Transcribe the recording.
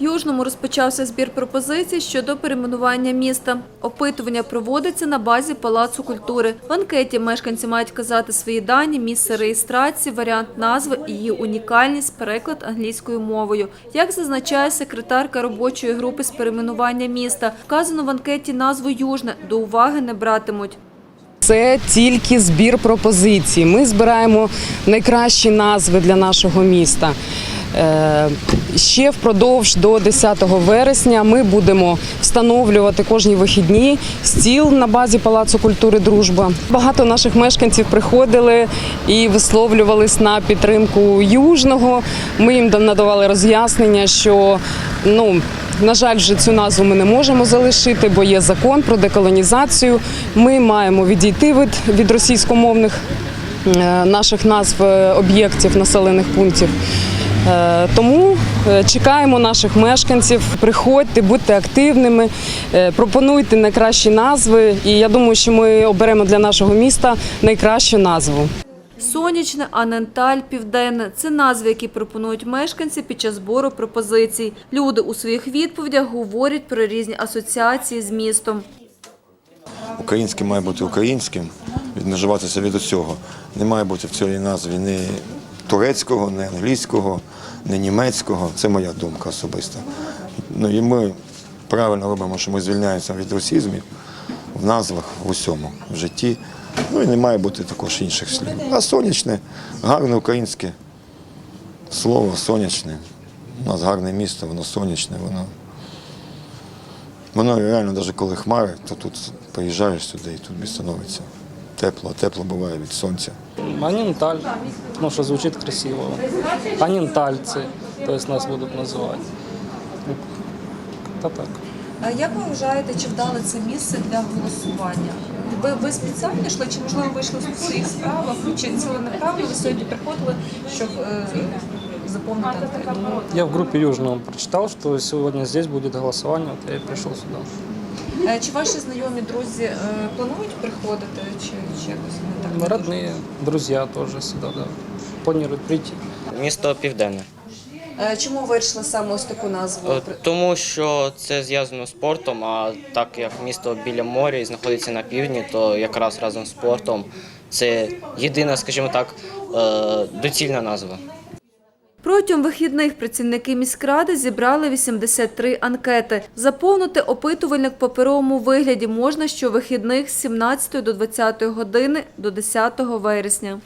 В Южному розпочався збір пропозицій щодо перейменування міста. Опитування проводиться на базі Палацу культури. В анкеті мешканці мають казати свої дані, місце реєстрації, варіант назви і її унікальність, переклад англійською мовою. Як зазначає секретарка робочої групи з перейменування міста, вказано в анкеті назву Южне до уваги не братимуть. Це тільки збір пропозицій. Ми збираємо найкращі назви для нашого міста. Е, Ще впродовж до 10 вересня ми будемо встановлювати кожні вихідні стіл на базі Палацу культури Дружба. Багато наших мешканців приходили і висловлювались на підтримку Южного. Ми їм надавали роз'яснення, що ну. На жаль, вже цю назву ми не можемо залишити, бо є закон про деколонізацію. Ми маємо відійти від, від російськомовних е, наших назв е, об'єктів населених пунктів. Е, Тому е, чекаємо наших мешканців. Приходьте, будьте активними, е, пропонуйте найкращі назви. І я думаю, що ми оберемо для нашого міста найкращу назву. Сонячне, Аненталь, Південне – це назви, які пропонують мешканці під час збору пропозицій. Люди у своїх відповідях говорять про різні асоціації з містом. Українське має бути українським, відмежуватися від усього. Не має бути в цій назві ні турецького, ні англійського, ні німецького. Це моя думка особиста. Ну і ми правильно робимо, що ми звільняємося від русізмів в назвах, в усьому, в житті. Ну і не має бути також інших слів. А сонячне, гарне українське слово, сонячне. У нас гарне місто, воно сонячне, воно. Воно реально, навіть коли хмари, то тут приїжджаєш сюди і тут становиться тепло. Тепло буває від сонця. Анінталь, ну що звучить красиво. Анінтальці, тобто нас будуть називати. Ну, Та так. А як ви вважаєте, чи вдали це місце для голосування? Ви, ви спеціально йшли, чи можливо вийшли в своїх справах, чи ціленаправно ви сьогодні приходили, щоб е, заповнити анкету? Я в группе Южного прочитал, что сегодня здесь будет голосование, вот я и пришел сюда. Е, Чи ваші знайомі друзі е, планують приходити, чи, чи якось не так? Родные, друзья тоже сюда, да. Планируют прийти. Місто Південне. Е, Чому вирішили саме ось таку назву? Тому що це зв'язано з спортом, а так як місто біля моря і знаходиться на півдні, то якраз разом з спортом це єдина, скажімо так, доцільна назва. Протягом вихідних працівники міськради зібрали 83 анкети. Заповнити опитувальник в паперовому вигляді можна щовихідних з 17 до 20 години до 10 вересня.